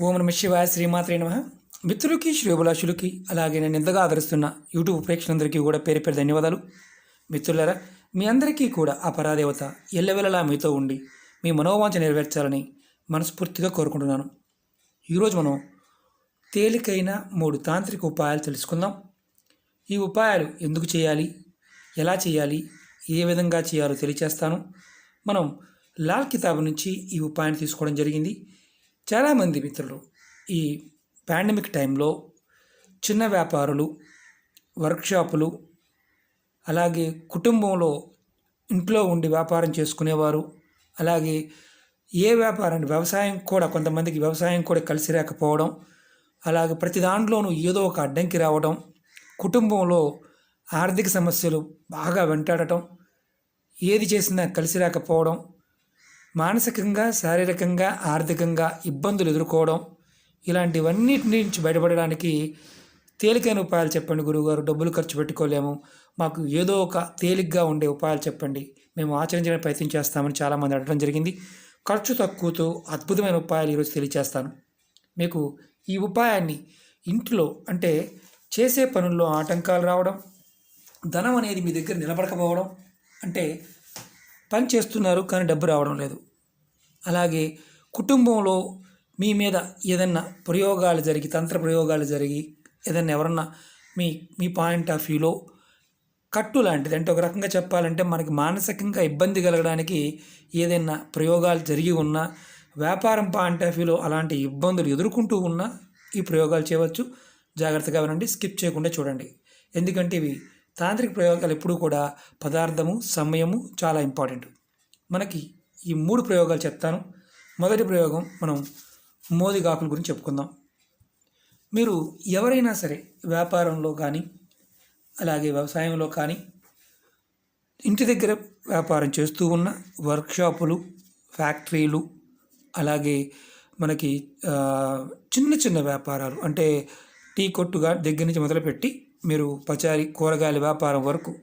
ఓం నమ శివాయ శ్రీమాత్రే నమ. మిత్రులకి శ్రేభిలాషులకి అలాగే నేను ఎంతగా ఆదరిస్తున్న యూట్యూబ్ ప్రేక్షకులందరికీ కూడా పేరు పేరు ధన్యవాదాలు. మిత్రులరా మీ అందరికీ కూడా ఆ పరాదేవత ఎల్లవెల్లలా మీతో ఉండి మీ మనోవాంఛ నెరవేర్చాలని మనస్ఫూర్తిగా కోరుకుంటున్నాను. ఈరోజు మనం తేలికైన మూడు తాంత్రిక ఉపాయాలు తెలుసుకుందాం. ఈ ఉపాయాలు ఎందుకు చేయాలి? ఎలా చేయాలి? ఏ విధంగా చేయాలో తెలియచేస్తాను. మనం లాల్ కితాబ్ నుంచి ఈ ఉపాయాన్ని తీసుకోవడం జరిగింది. చాలామంది మిత్రులు ఈ పాండమిక్ టైంలో చిన్న వ్యాపారులు వర్క్షాపులు అలాగే కుటుంబంలో ఇంట్లో ఉండి వ్యాపారం చేసుకునేవారు అలాగే ఏ వ్యాపారాన్ని వ్యవసాయం కూడా కొంతమందికి వ్యవసాయం కూడా కలిసి రాకపోవడం అలాగే ప్రతి దాంట్లోనూ ఏదో ఒక అడ్డంకి రావడం కుటుంబంలో ఆర్థిక సమస్యలు బాగా వెంటాడటం ఏది చేసినా కలిసి రాకపోవడం మానసికంగా శారీరకంగా ఆర్థికంగా ఇబ్బందులు ఎదుర్కోవడం ఇలాంటివన్నిటి నుంచి బయటపడడానికి తేలికైన ఉపాయాలు చెప్పండి గురువుగారు. డబ్బులు ఖర్చు పెట్టుకోలేము. మాకు ఏదో ఒక తేలిగ్గా ఉండే ఉపాయాలు చెప్పండి. మేము ఆచరించడానికి ప్రయత్నం చేస్తామని చాలామంది అడగడం జరిగింది. ఖర్చు తక్కువతో అద్భుతమైన ఉపాయాలు ఈరోజు తెలియచేస్తాను. మీకు ఈ ఉపాయాన్ని ఇంట్లో అంటే చేసే పనుల్లో ఆటంకాలు రావడం ధనం అనేది మీ దగ్గర నిలబడకపోవడం అంటే పని చేస్తున్నారు కానీ డబ్బు రావడం లేదు. అలాగే కుటుంబంలో మీ మీద ఏదన్నా ప్రయోగాలు జరిగి తంత్ర ప్రయోగాలు జరిగి ఏదన్నా ఎవరన్నా మీ మీ పాయింట్ ఆఫ్ వ్యూలో కట్టు లాంటిది అంటే ఒక రకంగా చెప్పాలంటే మనకి మానసికంగా ఇబ్బంది కలగడానికి ఏదైనా ప్రయోగాలు జరిగి ఉన్నా వ్యాపారం పాయింట్ ఆఫ్ వ్యూలో అలాంటి ఇబ్బందులు ఎదుర్కొంటూ ఉన్నా ఈ ప్రయోగాలు చేయవచ్చు. జాగ్రత్తగా వినండి స్కిప్ చేయకుండా చూడండి. ఎందుకంటే ఇవి తాంత్రిక ప్రయోగాలు ఎప్పుడూ కూడా పదార్థము సమయము చాలా ఇంపార్టెంట్. మనకి ఈ మూడు ప్రయోగాలు చెప్తాను. మొదటి ప్రయోగం మనం మోదిగాకుల గురించి చెప్పుకుందాం. మీరు ఎవరైనా సరే వ్యాపారంలో కానీ అలాగే వ్యవసాయంలో కానీ ఇంటి దగ్గర వ్యాపారం చేస్తూ ఉన్న వర్క్షాపులు ఫ్యాక్టరీలు అలాగే మనకి చిన్న చిన్న వ్యాపారాలు అంటే టీ కొట్టుగా దగ్గర నుంచి మొదలుపెట్టి మీరు పచారీ కూరగాయల వ్యాపారం వరకు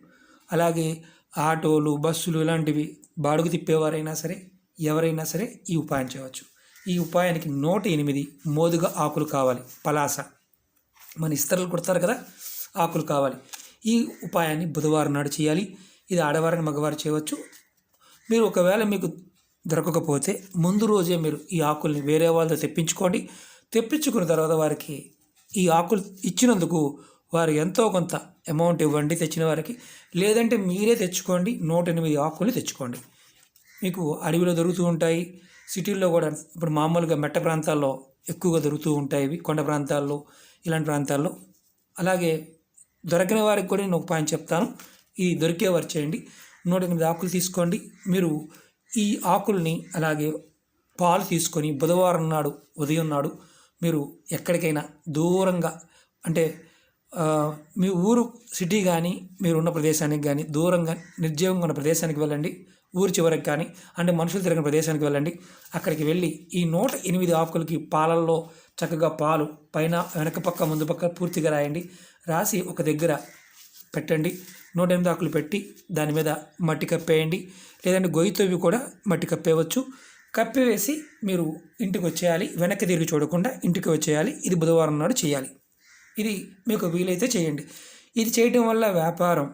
అలాగే ఆటోలు బస్సులు ఇలాంటివి బాడుగు తిప్పేవారైనా సరే ఎవరైనా సరే ఈ ఉపాయం చేయవచ్చు. ఈ ఉపాయానికి నూట ఎనిమిది మోదుగా ఆకులు కావాలి. పలాస. మన ఇస్తరులు కుడతారు కదా ఆకులు కావాలి. ఈ ఉపాయాన్ని బుధవారం నాడు చేయాలి. ఇది ఆడవారిని మగవారు చేయవచ్చు. మీరు ఒకవేళ మీకు దొరకకపోతే ముందు రోజే మీరు ఈ ఆకుల్ని వేరే వాళ్ళతో తెప్పించుకోండి. తెప్పించుకున్న తర్వాత వారికి ఈ ఆకులు ఇచ్చినందుకు వారు ఎంతో కొంత అమౌంట్ ఇవ్వండి తెచ్చిన వారికి. లేదంటే మీరే తెచ్చుకోండి నూట ఎనిమిది ఆకులు తెచ్చుకోండి. మీకు అడవిలో దొరుకుతూ ఉంటాయి సిటీల్లో కూడా ఇప్పుడు మామూలుగా మెట్ట ప్రాంతాల్లో ఎక్కువగా దొరుకుతూ ఉంటాయి ఇవి కొండ ప్రాంతాల్లో ఇలాంటి ప్రాంతాల్లో. అలాగే దొరకిన వారికి కూడా నేను ఒక పాయింట్ చెప్తాను. ఇది దొరికే వారు చేయండి నూట ఎనిమిది ఆకులు తీసుకోండి. మీరు ఈ ఆకుల్ని అలాగే పాలు తీసుకొని బుధవారం నాడు ఉదయం నాడు మీరు ఎక్కడికైనా దూరంగా అంటే మీ ఊరు సిటీ కానీ మీరు ఉన్న ప్రదేశానికి కానీ దూరంగా నిర్జీవంగా ఉన్న ప్రదేశానికి వెళ్ళండి. ఊరి చివరికి కానీ అంటే మనుషులు తిరిగిన ప్రదేశానికి వెళ్ళండి. అక్కడికి వెళ్ళి ఈ నూట ఎనిమిది ఆకులకి పాలల్లో చక్కగా పాలు పైన వెనక పక్క ముందు పక్క పూర్తిగా రాయండి. రాసి ఒక దగ్గర పెట్టండి. నూట ఎనిమిది ఆకులు పెట్టి దాని మీద మట్టి కప్పేయండి. లేదంటే గొయ్యితోవి కూడా మట్టి కప్పేయవచ్చు కప్పివేసి మీరు ఇంటికి వచ్చేయాలి. వెనక్కి తిరిగి చూడకుండా ఇంటికి వచ్చేయాలి. ఇది బుధవారం నాడు చేయాలి. ఇది మీకు వీలైతే చేయండి. ఇది చేయటం వల్ల వ్యాపారం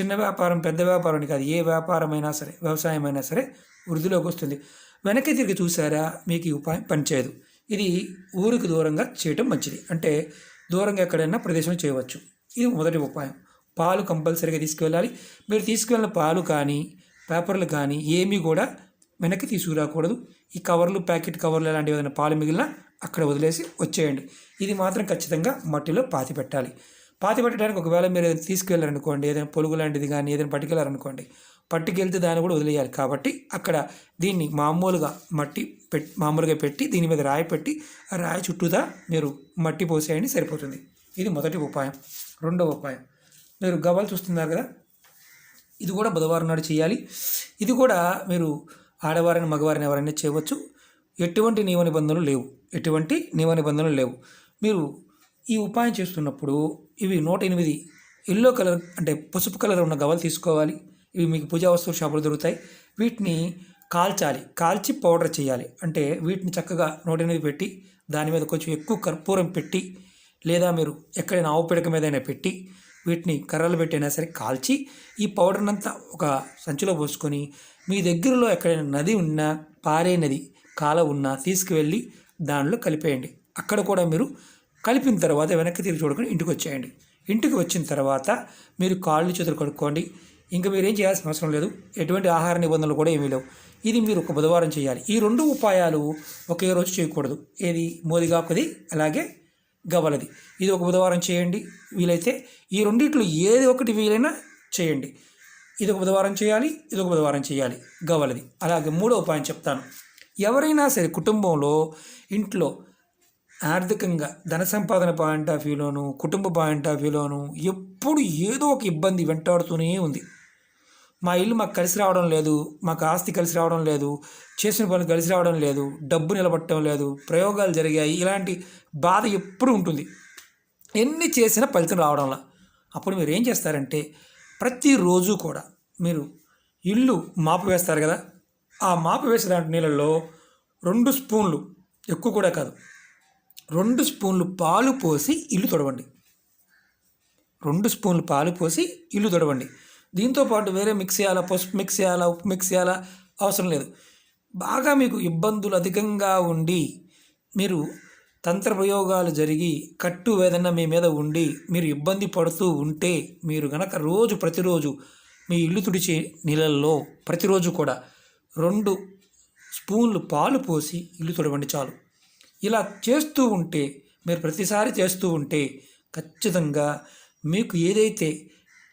చిన్న వ్యాపారం పెద్ద వ్యాపారం కాదు ఏ వ్యాపారమైనా సరే వ్యవసాయం అయినా సరే వృద్ధిలోకి వస్తుంది. వెనక్కి తిరిగి చూసారా మీకు ఈ ఉపాయం పనిచేయదు. ఇది ఊరికి దూరంగా చేయటం మంచిది. అంటే దూరంగా ఎక్కడైనా ప్రదేశం చేయవచ్చు. ఇది మొదటి ఉపాయం. పాలు కంపల్సరీగా తీసుకువెళ్ళాలి. మీరు తీసుకువెళ్ళిన పాలు కానీ పేపర్లు కానీ ఏమీ కూడా వెనక్కి తీసుకురాకూడదు. ఈ కవర్లు ప్యాకెట్ కవర్లు ఇలాంటివి ఏదైనా పాలు మిగిలినా అక్కడ వదిలేసి వచ్చేయండి. ఇది మాత్రం ఖచ్చితంగా మట్టిలో పాతి పెట్టాలి. పాతి పెట్టడానికి ఒకవేళ మీరు ఏదైనా తీసుకెళ్ళారనుకోండి ఏదైనా పొలుగు లాంటిది కానీ ఏదైనా పట్టుకెళ్ళారనుకోండి పట్టుకెళ్తే దాన్ని కూడా వదిలేయాలి. కాబట్టి అక్కడ దీన్ని మామూలుగా మట్టి పెట్టి మామూలుగా పెట్టి దీని మీద రాయి పెట్టి ఆ రాయి చుట్టూదా మీరు మట్టి పోసేయండి సరిపోతుంది. ఇది మొదటి ఉపాయం. రెండవ ఉపాయం. మీరు గవ్వలు చూస్తున్నారు కదా? ఇది కూడా బుధవారం నాడు చేయాలి. ఇది కూడా మీరు ఆడవారిని మగవారిని ఎవరైనా చేయవచ్చు. ఎటువంటి నియమ నిబంధనలు లేవు. ఎటువంటి నియమ నిబంధనలు లేవు. మీరు ఈ ఉపాయం చేస్తున్నప్పుడు ఇవి నూట ఎనిమిది ఎల్లో కలర్ అంటే పసుపు కలర్ ఉన్న గవ్వలు తీసుకోవాలి. ఇవి మీకు పూజా వస్తువుల షాపులు దొరుకుతాయి. వీటిని కాల్చాలి. కాల్చి పౌడర్ చేయాలి. అంటే వీటిని చక్కగా నూట ఎనిమిది పెట్టి దాని మీద కొంచెం ఎక్కువ కర్పూరం పెట్టి లేదా మీరు ఎక్కడైనా ఆవు పిడక మీదైనా పెట్టి వీటిని కర్రలు పెట్టైనా సరే కాల్చి ఈ పౌడర్ని అంతా ఒక సంచిలో పోసుకొని మీ దగ్గరలో ఎక్కడైనా నది ఉన్నా పారే నది కాల ఉన్నా తీసుకువెళ్ళి దానిలో కలిపేయండి. అక్కడ కూడా మీరు కలిపిన తర్వాత వెనక్కి తిరిగి చూడకుండా ఇంటికి వచ్చేయండి. ఇంటికి వచ్చిన తర్వాత మీరు కాళ్ళు చేతులు కడుక్కోండి. ఇంకా మీరు ఏం చేయాల్సిన అవసరం లేదు. ఎటువంటి ఆహార నిబంధనలు కూడా ఏమీ లేవు. ఇది మీరు ఒక బుధవారం చేయాలి. ఈ రెండు ఉపాయాలు ఒకే రోజు చేయకూడదు. ఏది? మోదిగాకుది అలాగే గవలది ఇది ఒక బుధవారం చేయండి. వీలైతే ఈ రెండిట్లో ఏది ఒకటి వీలైనా చేయండి. ఇది ఒక బుధవారం చేయాలి ఇది ఒక బుధవారం చేయాలి. గవలది అలాగే మూడో ఉపాయం చెప్తాను. ఎవరైనా సరే కుటుంబంలో ఇంట్లో ఆర్థికంగా ధన సంపాదన పాయింట్ ఆఫ్ వ్యూలోను కుటుంబ పాయింట్ ఆఫ్ వ్యూలోను ఎప్పుడు ఏదో ఒక ఇబ్బంది వెంటాడుతూనే ఉంది. మా ఇల్లు మాకు కలిసి రావడం లేదు మాకు ఆస్తి కలిసి రావడం లేదు చేసిన పనులు కలిసి రావడం లేదు డబ్బు నిలబట్టడం లేదు ప్రయోగాలు జరిగాయి ఇలాంటి బాధ ఎప్పుడు ఉంటుంది. ఎన్ని చేసినా ఫలితం రావడంలా. అప్పుడు మీరు ఏం చేస్తారంటే ప్రతిరోజు కూడా మీరు ఇల్లు మాపు వేస్తారు కదా ఆ మాపు వేసే దాంట్లో నీళ్ళల్లో రెండు స్పూన్లు ఎక్కువ కూడా కాదు రెండు స్పూన్లు పాలు పోసి ఇల్లు తొడవండి. రెండు స్పూన్లు పాలు పోసి ఇల్లు తొడవండి. దీంతో పాటు వేరే మిక్స్ చేయాలా పసుపు మిక్స్ చేయాలా ఉప్పు మిక్స్ చేయాలా అవసరం లేదు. బాగా మీకు ఇబ్బందులు అధికంగా ఉండి మీరు తంత్ర ప్రయోగాలు జరిగి కట్టు వేదన మీ మీద ఉండి మీరు ఇబ్బంది పడుతూ ఉంటే మీరు గనక రోజు ప్రతిరోజు మీ ఇల్లు తుడిచే నీళ్ళల్లో ప్రతిరోజు కూడా రెండు స్పూన్లు పాలు పోసి ఇల్లు తుడవండి చాలు. ఇలా చేస్తూ ఉంటే మీరు ప్రతిసారి చేస్తూ ఉంటే ఖచ్చితంగా మీకు ఏదైతే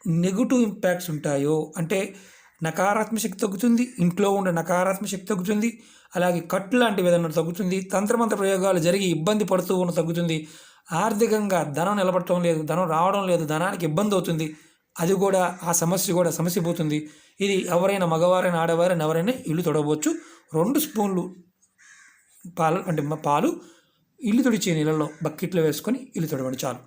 నెగిటివ్ ఇంపాక్ట్స్ ఉంటాయో అంటే నకారాత్మక శక్తి తగ్గుతుంది ఇంట్లో ఉండే నకారాత్మక శక్తి తగ్గుతుంది అలాగే కట్టు లాంటివి ఏదైనా తగ్గుతుంది తంత్రమంత్ర ప్రయోగాలు జరిగి ఇబ్బంది పడుతూ ఉన్న తగ్గుతుంది ఆర్థికంగా ధనం నిలబడటం లేదు ధనం రావడం లేదు ధనానికి ఇబ్బంది అవుతుంది అది కూడా ఆ సమస్య కూడా సమస్య పోతుంది ఇది ఎవరైనా మగవారైనా ఆడవారైనా ఎవరైనా ఇల్లు తొడవచ్చు. రెండు స్పూన్లు పాలు అంటే పాలు ఇల్లు తుడిచే నీళ్ళలో బకెట్లో వేసుకొని ఇల్లు తొడవండి చాలు.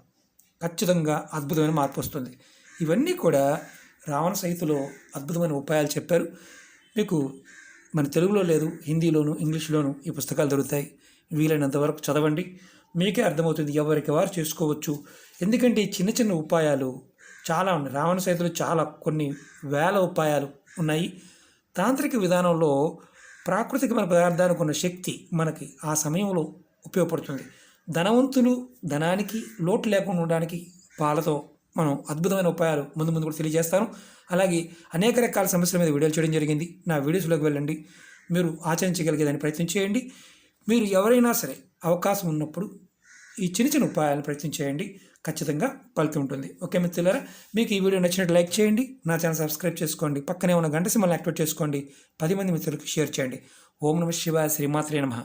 ఖచ్చితంగా అద్భుతమైన మార్పు వస్తుంది. ఇవన్నీ కూడా రావణ సహితలో అద్భుతమైన ఉపాయాలు చెప్పారు. మీకు మన తెలుగులో లేదు హిందీలోను ఇంగ్లీష్లోను ఈ పుస్తకాలు దొరుకుతాయి. వీలైనంత వరకు చదవండి. మీకే అర్థమవుతుంది ఎవరికి వారు చేసుకోవచ్చు. ఎందుకంటే ఈ చిన్న చిన్న ఉపాయాలు చాలా ఉన్నాయి. రావణ సైతులు చాలా కొన్ని వేల ఉపాయాలు ఉన్నాయి. తాంత్రిక విధానంలో ప్రాకృతికమైన పదార్థానికి ఉన్న శక్తి మనకి ఆ సమయంలో ఉపయోగపడుతుంది. ధనవంతులు ధనానికి లోటు లేకుండా ఉండడానికి పాలతో మనం అద్భుతమైన ఉపాయాలు ముందు ముందు కూడా తెలియజేస్తాను. అలాగే అనేక రకాల సమస్యల మీద వీడియోలు చేయడం జరిగింది. నా వీడియోస్లోకి వెళ్ళండి. మీరు ఆచరించగలిగేదాన్ని ప్రయత్నం చేయండి. మీరు ఎవరైనా సరే అవకాశం ఉన్నప్పుడు ఈ చిన్న చిన్న ఉపాయాలను ప్రయత్నం చేయండి. ఖచ్చితంగా ఫలితం ఉంటుంది. ఓకే మిత్రులారా మీకు ఈ వీడియో నచ్చినట్టు లైక్ చేయండి. నా ఛానల్ సబ్స్క్రైబ్ చేసుకోండి. పక్కనే ఉన్న గంట సింబల్ని యాక్టివేట్ చేసుకోండి. పది మంది మిత్రులకు షేర్ చేయండి. ఓం నమ శివాయ శ్రీమాత్రే నమ.